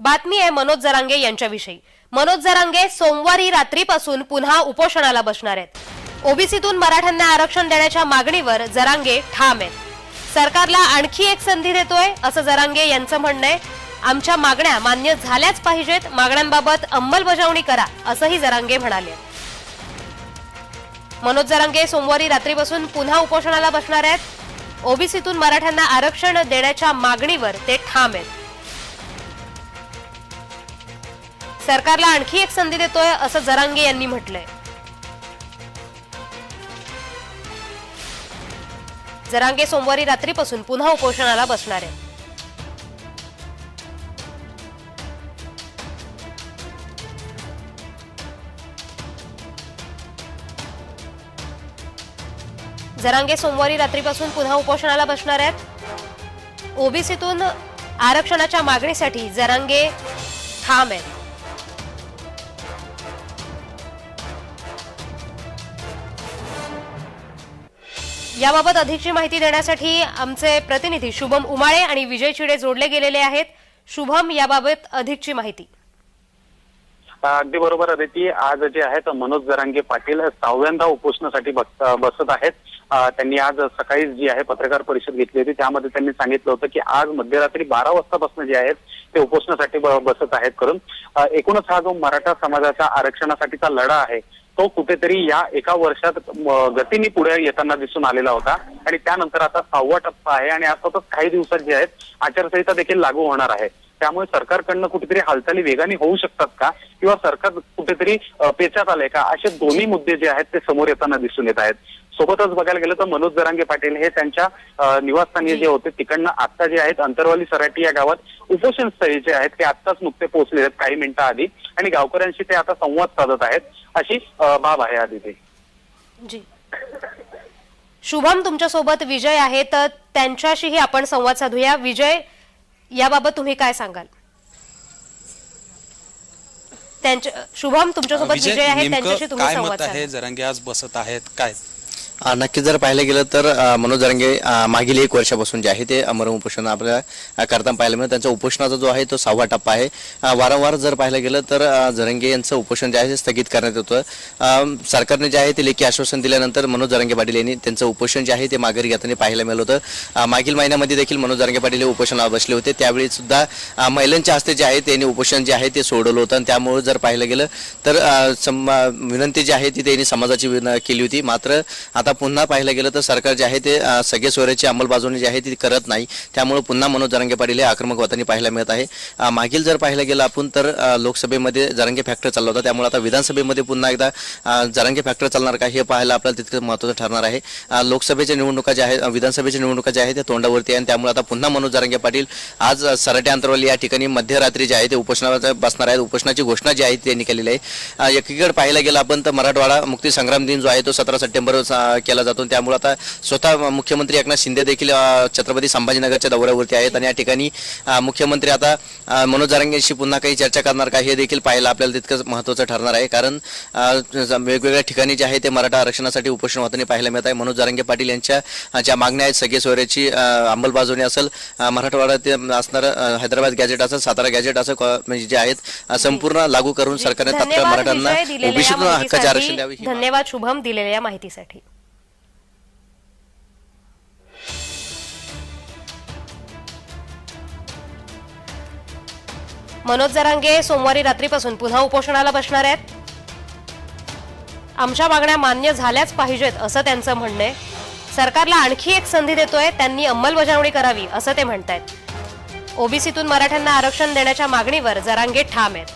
बातमी आहे मनोज जरांगे यांच्याविषयी. मनोज जरांगे सोमवारी रात्रीपासून पुन्हा उपोषणाला बसणार आहेत. ओबीसीतून मराठ्यांना आरक्षण देण्याच्या मागणीवर जरांगे ठाम आहेत. सरकारला आणखी एक संधी देतोय असं जरांगे यांचं म्हणणं आहे. आमच्या मागण्या मान्य झाल्याच पाहिजेत मागण्यांबाबत अंमलबजावणी करा असंही जरांगे म्हणाले. मनोज जरांगे सोमवारी रात्रीपासून पुन्हा उपोषणाला बसणार आहेत. ओबीसीतून मराठ्यांना आरक्षण देण्याच्या मागणीवर ते ठाम आहेत. सरकारला आणखी एक संधी देतोय असं जरांगे यांनी म्हटलंय. जरांगे सोमवारी रात्रीपासून पुन्हा उपोषणाला बसणार आहे जरांगे सोमवारी रात्रीपासून पुन्हा उपोषणाला बसणार आहेत. ओबीसीतून आरक्षणाच्या मागणीसाठी जरांगे ठाम आहेत. याबाबत अधिकची माहिती देण्यासाठी आमचे प्रतिनिधी शुभम उमाळे आणि विजय चिडे जोडले गेलेले आहेत. शुभम याबाबत अधिकची माहिती. अगदी बरोबर अदिती. आज जे आहेत मनोज जरांगे पाटील सहाव्यांदा उपोषणासाठी बसत आहेत. त्यांनी आज सकाळी जी आहे पत्रकार परिषद घेतली होती. त्यामध्ये त्यांनी सांगितलं होतं की आज मध्यरात्री बारा वाजतापासून जे आहेत ते उपोषणासाठी बसत आहेत करून. एकूणच हा जो मराठा समाजाचा आरक्षणासाठीचा लढा आहे तो कुठेतरी या एका वर्षात गतीने पुढे येताना दिसून आलेला होता. आणि त्यानंतर आता सहावा टप्पा आहे आणि अर्थातच काही दिवसात जे आहेत आचारसंहिता देखील लागू होणार आहे. त्यामुळे सरकारकडनं कुठेतरी हालचाली वेगाने होऊ शकतात का? किंवा सरकार कुठेतरी पेचात आलंय का? असे दोन्ही मुद्दे जे आहेत ते समोर येताना दिसून येत आहेत. सोबतच बघायला गेलं तर मनोज जरांगे पाटील हे त्यांच्या निवासस्थानी जे होते तिकडनं आता जे आहेत अंतरवाली सराटी या गावात उपोषण स्थळी जे आहेत ते आत्ताच नुकते पोहोचले आहेत काही मिनिटं आधी आणि गावकऱ्यांशी ते आता संवाद साधत आहेत. अशी बाब आहे आधी ते. जी. शुभम तुमच्यासोबत विजय आहे तर त्यांच्याशीही आपण संवाद साधूया. विजय याबाबत तुम्ही काय सांगाल? त्यांच्या शुभम तुमच्यासोबत विजय आहे त्यांच्याशी तुम्ही काय संवाद मत आहे? साधा जरांगे आज बसत आहेत काय? नक्कीच नक्की जर पाहिलं गेलं तर मनोज जरांगे मागील एक वर्षापासून जे आहे ते अमर उपोषण आपल्याला करताना पाहायला मिळतं. त्यांचा उपोषणाचा जो आहे तो सहावा टप्पा आहे. वारंवार जर पाहिलं गेलं तर जरंगे यांचं उपोषण जे आहे ते स्थगित करण्यात येतं सरकारने जे आहे ते लेखी आश्वासन दिल्यानंतर मनोज जरांगे पाटील यांनी त्यांचं उपोषण जे आहे ते माघारी घेताना पाहायला मिळालं होतं. मागील महिन्यामध्ये देखील मनोज जरांगे पाटील हे उपोषणाला बसले होते. त्यावेळी सुद्धा महिलांच्या हस्ते जे आहे त्यांनी उपोषण जे आहे ते सोडवलं होतं. आणि त्यामुळे जर पाहिलं गेलं तर विनंती जी आहे ती त्यांनी समाजाची केली होती. मात्र आता पुन्हा पाहिलं गेलं तर सरकार जे आहे ते सगळे सोयऱ्याची अंमलबजावणी जी आहे ती करत नाही. त्यामुळे पुन्हा मनोज जरांगे पाटील हे आक्रमक होताना पाहायला मिळत आहे. मागील जर पाहिलं गेलं आपण तर लोकसभेमध्ये जरांगे फॅक्टर चालला होता. त्यामुळे आता विधानसभेमध्ये पुन्हा एकदा अ, जरांगे फॅक्टर चालणार का हे पाहायला आपल्याला तितकं महत्त्वाचं ठरणार आहे. लोकसभेच्या निवडणुका ज्या आहेत विधानसभेच्या निवडणुका ज्या आहेत त्या तोंडावरती आहे आणि त्यामुळे आता पुन्हा मनोज जरांगे पाटील आज सराटे अंतरवाली या ठिकाणी मध्यरात्री जे आहे ते उपोषणावर बसणार आहेत. उपोषणाची घोषणा जी आहे त्यांनी केलेली आहे. एकीकडे पाहायला गेलं आपण तर मराठवाडा मुक्ती संग्राम दिन जो आहे तो सतरा सप्टेंबर केला जातो. त्यामुळे आता स्वतः मुख्यमंत्री एकनाथ शिंदे देखील छत्रपती संभाजीनगरच्या दौऱ्यावरती आहेत. आणि या ठिकाणी मुख्यमंत्री आता मनोज जरांगेंशी पुन्हा काही चर्चा करणार का हे देखील पाहायला आपल्याला तितकंच महत्त्वाचं ठरणार आहे. कारण वेगवेगळ्या ठिकाणी जे आहे ते मराठा आरक्षणासाठी उपोषण होताना पाहायला मिळत आहे. मनोज जरांगे पाटील यांच्या ज्या मागण्या आहेत सगळे सोयऱ्याची अंमलबजावणी असेल अ, मराठवाडा ते असणारं हैदराबाद गॅजेट असेल सातारा गॅजेट असं म्हणजे जे आहेत संपूर्ण लागू करून सरकारने तात्काळ मराठ्यांना ओबीसीतून हक्काचे आरक्षण द्यावे धन्यवाद शुभम दिलेल्या माहितीसाठी. मनोज जरांगे सोमवारी रात्रीपासून पुन्हा उपोषणाला बसणार आहेत. आमच्या मागण्या मान्य झाल्याच पाहिजेत असं त्यांचं म्हणणं. आहे सरकारला आणखी एक संधी देतोय त्यांनी अंमलबजावणी करावी असं ते म्हणत आहेत ओबीसीतून मराठ्यांना आरक्षण देण्याच्या मागणीवर जरांगे ठाम आहेत.